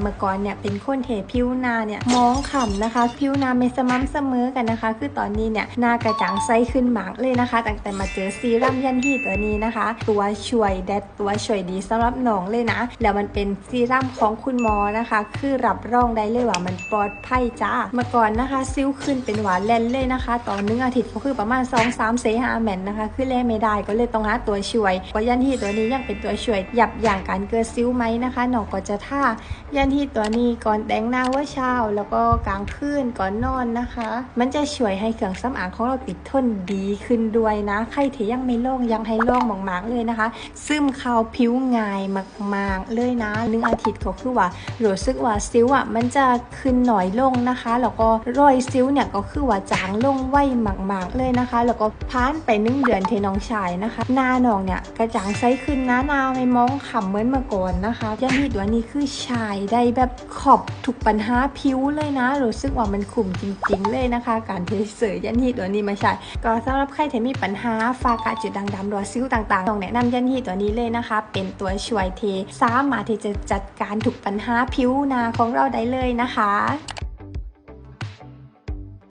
เมื่อก่อนเนี่ยเป็นคนเทผิวหน้าเนี่ยมองขำนะคะผิวหน้าไม่สม่ำเสมอกันนะคะ คือตอนนี้เนี่ยหน้ากระจ่างใสขึ้นมากเลยนะคะ ตั้งแต่มาเจอซีรั่มยันฮีตัวนี้นะคะ ตัวช่วยแดดตัวช่วยดีสำหรับน้องเลยนะแล้วมันเป็นซีรั่มของคุณหมอนะคะ คือรับรองได้เลยว่ามันปลอดภัยจ้าเมื่อก่อนนะคะซิ้วขึ้นเป็นหวานแลนเลยนะคะต่อหนึ่งอาทิตย์ก็คือประมาณ 2 3 4 5แมนนะคะคือแล่ไม่ได้ก็เลยต้องหาตัวช่วยก็ยันฮีตัวนี้ยังเป็นตัวช่วยยับยั้งการเกิดซิ้วไหมนะคะน้องก็จะท่ายันฮีตัวนี้ก่อนแต่งหน้าว่าเช้า แล้วก็กลางคืนก่อนนอนนะคะ มันจะช่วยให้เครื่องสำอางของเราติดทนดีขึ้นด้วยนะ ใครที่ยังไม่ลองยังให้ลองมากๆเลยนะคะ ซึมเข้าผิวง่ายมากๆเลยนะหนึ่งอาทิตย์ก็คือว่ารู้สึกว่าซิวอะมันจะขึ้นหน่อยลงนะคะ แล้วก็รอยซิวเนี่ยก็คือว่าจางลงไวมากๆเลยนะคะ แล้วก็ผ่านไปหนึ่งเดือนเทน้องชายนะคะ หน้าน้องเนี่ยกระจ่างใสขึ้นนะหน้าไม่มองขำเหมือนเมื่อก่อนนะคะยันที่ตัวนี้คือชายได้แบบขอบถูกปัญหาผิวเลยนะ รู้สึกว่ามันคุ้มจริง ๆ เลยนะคะ การที่เสยยันที่ตัวนี้มาใช้ก็สำหรับใครที่มีปัญหาฟากาจุดด่างดำหรือว่าซิ้วต่างๆต้องแนะนำยันที่ตัวนี้เลยนะคะ เป็นตัวช่วยเทสามารถที่จะจัดการถูกปัญหาผิวหน้าของเราได้เลยนะคะ